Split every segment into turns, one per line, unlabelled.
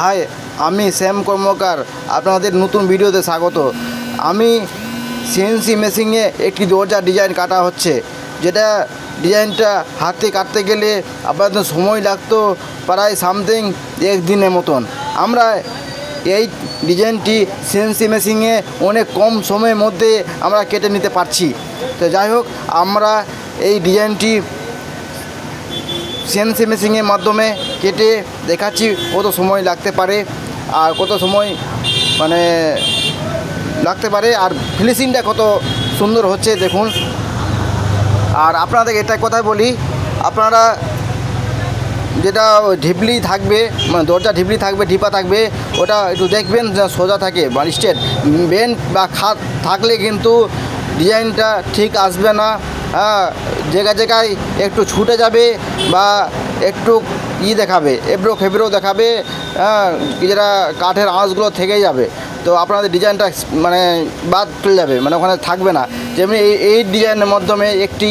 High, আমি শ্যাম কর্মকার, আপনাদের নতুন ভিডিওতে স্বাগত। আমি সিএনসি মেশিনে একটি দরজা ডিজাইন কাটা হচ্ছে, যেটা ডিজাইনটা হাতে কাটতে গেলে আপনাদের সময় লাগতো প্রায় সামথিং এক দিনের মতন। আমরা এই ডিজাইনটি সিএনসি মেশিনে অনেক কম সময়ের মধ্যে আমরা কেটে নিতে পারছি। তো যাই হোক, আমরা এই ডিজাইনটি সিএনসি মেশিনের মাধ্যমে কেটে দেখাচ্ছি কত সময় লাগতে পারে আর কত সময় মানে লাগতে পারে। আর ফিনিশিংটা কত সুন্দর হচ্ছে, দেখুন। আর আপনাদের এটা কথা বলি, আপনারা যেটা ঢিপলি থাকবে মানে দরজা ঢিপলি থাকবে, ঢিপা থাকবে, ওটা একটু দেখবেন সোজা থাকে বা স্ট্রেট বেন্ট বা খাত থাকলে কিন্তু ডিজাইনটা ঠিক আসবে না। হ্যাঁ জায়গায় জায়গায় একটু ছুটে যাবে বা একটু ই দেখাবে, এবড়ো খেবড়ো দেখাবে হ্যাঁ যেটা কাঠের আঁশগুলো থেকে যাবে। তো আপনাদের ডিজাইনটা মানে বাদ চলে যাবে মানে ওখানে থাকবে না। যেমনি এই এই ডিজাইনের মাধ্যমে একটি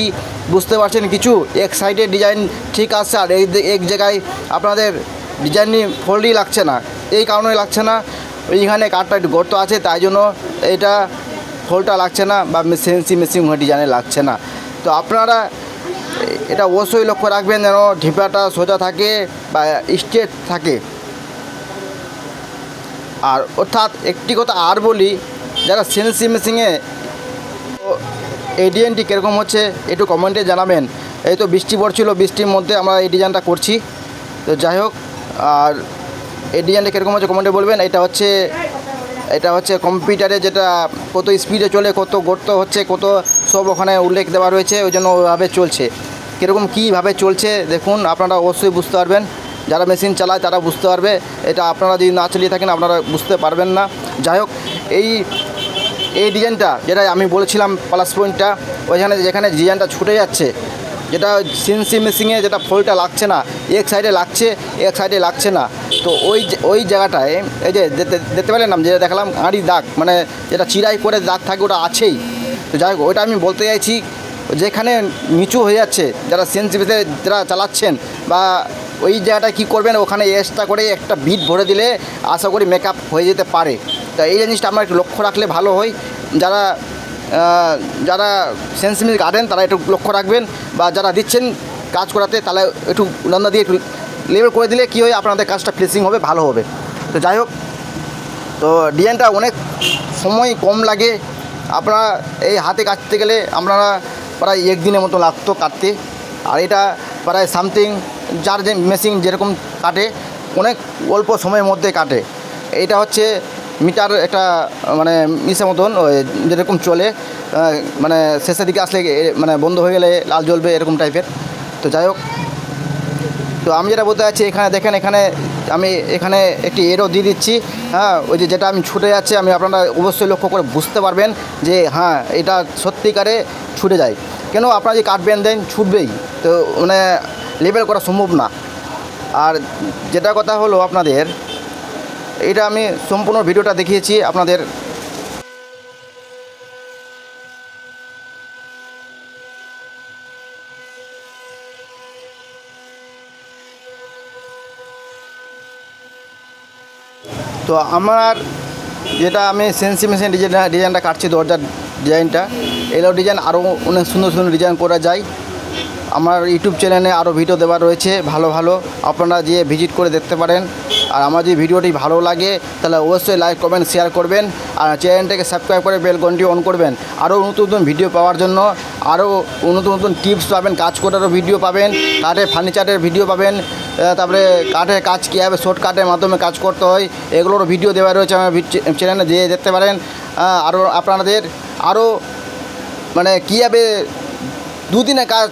বুঝতে পারছেন কিছু, এক সাইডে ডিজাইন ঠিক আসছে আর এই এক জায়গায় আপনাদের ডিজাইনই ফোল্ডই লাগছে না। এই কারণে লাগছে না, এইখানে কাঠটা একটু গর্ত আছে, তাই জন্য এটা ফোল্ডটা লাগছে না বা সেন্সি মেশিং ডিজাইনে লাগছে না। তো আপনারা এটা অবশ্যই লক্ষ্য রাখবেন যেন ঢিপাটা সোজা থাকে বা স্ট্রেট থাকে। আর অর্থাৎ একটি কথা আর বলি, যারা সেন্সি মেশিংয়ে এই ডিজাইনটি কীরকম হচ্ছে একটু কমেন্টে জানাবেন। এই তো বৃষ্টি পড়ছিল, বৃষ্টির মধ্যে আমরা এই ডিজাইনটা করছি। তো যাই হোক, আর এই ডিজাইনটা কীরকম হচ্ছে কমেন্টে বলবেন। এটা হচ্ছে এটা হচ্ছে কম্পিউটারে যেটা কত স্পিডে চলে, কত গর্ত হচ্ছে, কত সব ওখানে উল্লেখ দেওয়া রয়েছে, ওই জন্য ওইভাবে চলছে। কীরকম কীভাবে চলছে, দেখুন, আপনারা অবশ্যই বুঝতে পারবেন। যারা মেশিন চালায়, তারা বুঝতে পারবে। এটা আপনারা যদি না চালিয়ে থাকেন, আপনারা বুঝতে পারবেন না। যাই হোক, এই এই ডিজাইনটা যেটা আমি বলেছিলাম প্লাস পয়েন্টটা ওইখানে, যেখানে ডিজাইনটা ছুটে যাচ্ছে, যেটা সিএনসি মেশিনে যেটা ফোলটা লাগছে না, এক সাইডে লাগছে, এক সাইডে লাগছে না। তো ওই যে- ওই জায়গাটায়, এই যে দেখতে- না যেটা দেখালাম, আড়ি দাগ মানে যেটা চিরাই করে দাগ থাকে, ওটা আছেই। তো যাই হোক, ওইটা আমি বলতে চাইছি, যেখানে নিচু হয়ে যাচ্ছে, যারা মেশিনে যারা চালাচ্ছেন, বা ওই জায়গাটায় কী করবেন, ওখানে এক্সট্রা করে একটা বিট ভরে দিলে আশা করি মেকআপ হয়ে যেতে পারে। তা এই জিনিসটা আমরা একটু লক্ষ্য রাখলে ভালো হয়। যারা যারা সেন্সিমিল গার্ডেন তারা একটু লক্ষ্য রাখবেন, বা যারা দিচ্ছেন কাজ করাতে, তাহলে একটু লন্দা দিয়ে একটু লেবেল করে দিলে কী হয়? আপনাদের কাজটা ফিনিশিং হবে, ভালো হবে। তো যাই হোক, তো ডিজাইনটা অনেক সময় কম লাগে। আপনারা এই হাতে কাটতে গেলে আপনারা প্রায় এক দিনের মতো লাগতো কাটতে। আর এটা প্রায় সামথিং যার যে মেশিন যেরকম কাটে, অনেক অল্প সময়ের মধ্যে কাটে। এটা হচ্ছে মিটার একটা মানে মিশে মতন যেরকম চলে মানে শেষের দিকে আসলে মানে বন্ধ হয়ে গেলে লাল জ্বলবে এরকম টাইপের তো যাই হোক তো আমি যেটা বলতে চাচ্ছি, এখানে দেখেন, এখানে আমি, এখানে একটি এরও দিয়ে দিচ্ছি। হ্যাঁ ওই যে যেটা আমি ছুটে যাচ্ছে, আমি আপনারা অবশ্যই লক্ষ্য করে বুঝতে পারবেন যে হ্যাঁ এটা সত্যিকারে ছুটে যায়। কেন? আপনারা যে কাটবেন দেন, ছুটবেই। তো মানে লেবেল করা সম্ভব না। আর যেটা কথা হলো আপনাদের, এটা আমি সম্পূর্ণ ভিডিওটা দেখিয়েছি আপনাদের তো আমার যেটা আমি সেন্সি মেশিন ডিজাইন ডিজাইনটা কাটছি দরজার ডিজাইনটা এলো ডিজাইন আরও অনেক সুন্দর সুন্দর ডিজাইন করা যায়। আমার ইউটিউব চ্যানেলে আরও ভিডিও দেওয়া রয়েছে, ভালো ভালো। আপনারা গিয়ে ভিজিট করে দেখতে পারেন। আর আমার যদি ভিডিওটি ভালো লাগে, তাহলে অবশ্যই লাইক কমেন্ট শেয়ার করবেন। আর চ্যানেলটাকে সাবস্ক্রাইব করে বেল অন করবেন। আরও নতুন নতুন ভিডিও পাওয়ার জন্য আরও নতুন নতুন টিপস পাবেন, কাজ করারও ভিডিও পাবেন কাঠের ফার্নিচারের ভিডিও পাবেন। তারপরে কাঠের কাজ কীভাবে শর্টকাটের মাধ্যমে কাজ করতে হয়, এগুলোরও ভিডিও দেওয়া রয়েছে আমার চ্যানেলে দিয়ে দেখতে পারেন আরও আপনাদের আরও মানে কীভাবে দুদিনে কাজ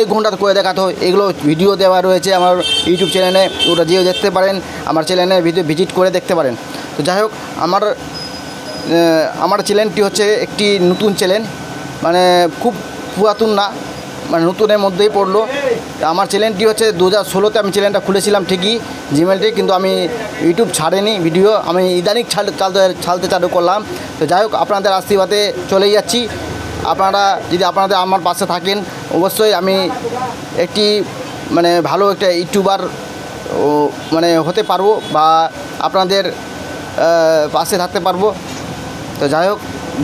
এক ঘণ্টা করে দেখাতে হয়, এগুলো ভিডিও দেওয়া রয়েছে আমার ইউটিউব চ্যানেলে ওটা যেও দেখতে পারেন, আমার চ্যানেলে ভিডিও ভিজিট করে দেখতে পারেন। তো যাই হোক, আমার আমার চ্যানেলটি হচ্ছে একটি নতুন চ্যানেল মানে খুব পুরাতন না মানে নতুনের মধ্যেই পড়ল। আমার চ্যানেলটি হচ্ছে দু হাজার ষোলোতে আমি চ্যানেলটা খুলেছিলাম ঠিকই জিমেলটি কিন্তু আমি ইউটিউব ছাড়েনি, ভিডিও আমি ইদানিক ছাড়, চালতে, ছালতে চালু করলাম। তো যাই হোক, আপনাদের আশীর্বাদে চলেই যাচ্ছি। আপনারা যদি আপনাদের আমার পাশে থাকেন, অবশ্যই আমি একটি মানে ভালো একটা ইউটিউবার মানে হতে পারব বা আপনাদের পাশে থাকতে পারব। তো যাই হোক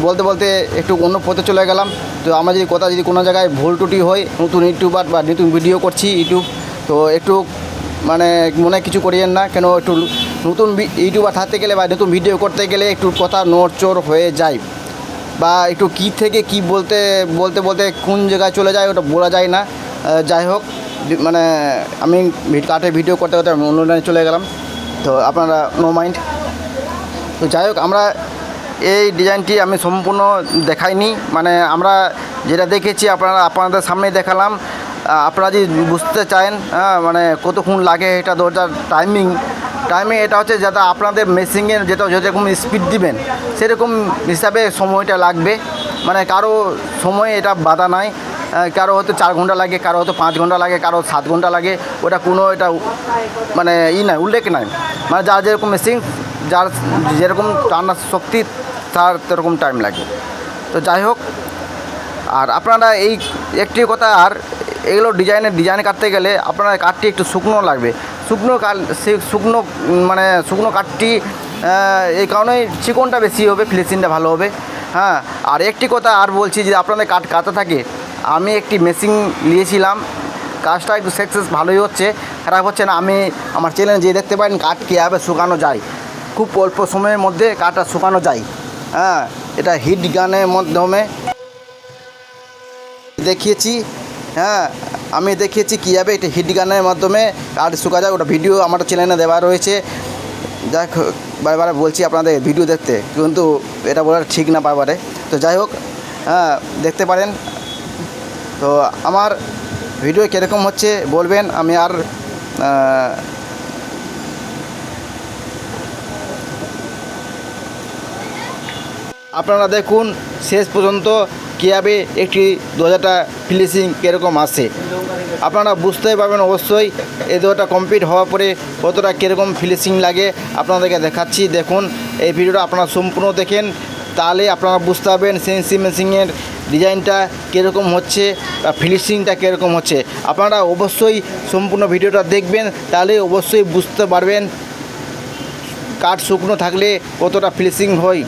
বলতে বলতে একটু অন্য পথে চলে গেলাম। তো আমরা যদি কথা যদি কোনো জায়গায় ভুল ত্রুটি হয়, নতুন ইউটিউবার বা নতুন ভিডিও করছি ইউটিউব, তো একটু মানে মনে কিছু করিয়েন না, কেন একটু নতুন ইউটিউবার থাকতে গেলে বা নতুন ভিডিও করতে গেলে একটু কথা নড়চড় হয়ে যায়। বা একটু কী থেকে কি বলতে বলতে বলতে কোন জায়গায় চলে যায় ওটা বলা যায় না। যাই হোক মানে আমি কাটে ভিডিও করতে করতে আমি অন্য চলে গেলাম। তো আপনারা নো মাইন্ড তো যাই হোক, আমরা এই ডিজাইনটি আমি সম্পূর্ণ দেখাইনি। মানে আমরা যেটা দেখেছি, আপনারা, আপনাদের সামনে দেখালাম। আপনারা যদি বুঝতে চান হ্যাঁ মানে কতক্ষণ লাগে এটা দরজার টাইমিং টাইমিং এটা হচ্ছে যাতে আপনাদের মেশিনের যেটা, যেরকম স্পিড দিবেন, সেরকম হিসাবে সময়টা লাগবে। মানে কারও সময় এটা বাধা নাই। কারও হয়তো চার ঘণ্টা লাগে, কারও হয়তো পাঁচ ঘণ্টা লাগে, কারও সাত ঘণ্টা লাগে। ওটা কোনো এটা মানে ই নাই, উল্লেখ নাই। মানে যার যেরকম মেশিন যার যেরকম টানার শক্তি তার সেরকম টাইম লাগে। তো যাই হোক, আর আপনারা এই একটি কথা, আর এগুলো ডিজাইনের ডিজাইন কাটতে গেলে আপনার কাঠটি একটু শুকনো লাগবে। শুকনো কাল শুকনো মানে শুকনো কাঠটি এই কারণেই চিকনটা বেশি হবে, ফিনিশিংটা ভালো হবে। হ্যাঁ আর একটি কথা আর বলছি যে আপনাদের কাঠ কাটা থাকে, আমি একটি মেশিন নিয়েছিলাম। কাজটা একটু সাকসেস ভালোই হচ্ছে, খারাপ হচ্ছে না। আমি আমার চ্যানেলে যে দেখতে পারেন, কাঠ কীভাবে শুকানো যায়, খুব অল্প সময়ের মধ্যে কাঠটা শুকানো যায়। হ্যাঁ এটা হিট গানের মাধ্যমে দেখিয়েছি হ্যাঁ আমি দেখিয়েছি কীভাবে এটা হিট গানের মাধ্যমে কাঠ শুকা যায়। ওটা ভিডিও আমার চ্যানেলে দেওয়া রয়েছে। যাই বারবার বলছি আপনাদের ভিডিও দেখতে, কিন্তু এটা বলা ঠিক না বারবারে। তো যাই হোক হ্যাঁ দেখতে পারেন। তো আমার ভিডিও কীরকম হচ্ছে বলবেন, আমি আর আপনারা দেখুন, শেষ পর্যন্ত কীভাবে একটি দরজাটা ফিনিশিং কীরকম আসে আপনারা বুঝতে পারবেন অবশ্যই, এই দরজাটা কমপ্লিট হওয়ার পরে কতটা কীরকম ফিনিশিং লাগে আপনাদেরকে দেখাচ্ছি। দেখুন, এই ভিডিওটা আপনারা সম্পূর্ণ দেখেন, তাহলে আপনারা বুঝতে পারবেন সেন্সি মেশিংয়ের ডিজাইনটা কীরকম হচ্ছে বা ফিনিশিংটা কীরকম হচ্ছে। আপনারা অবশ্যই সম্পূর্ণ ভিডিওটা দেখবেন, তাহলে অবশ্যই বুঝতে পারবেন কাঠ শুকনো থাকলে কতটা ফিনিশিং হয়।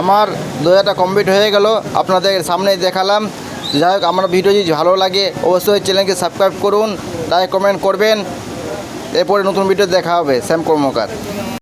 আমার দু হাজারটা কমপ্লিট হয়ে গেল। আপনাদের সামনে দেখালাম। যাই হোক, আমার ভিডিও যদি ভালো লাগে, অবশ্যই চ্যানেলকে সাবস্ক্রাইব করুন লাইক কমেন্ট করবেন। এরপরে নতুন ভিডিও দেখা হবে। শ্যাম কর্মকার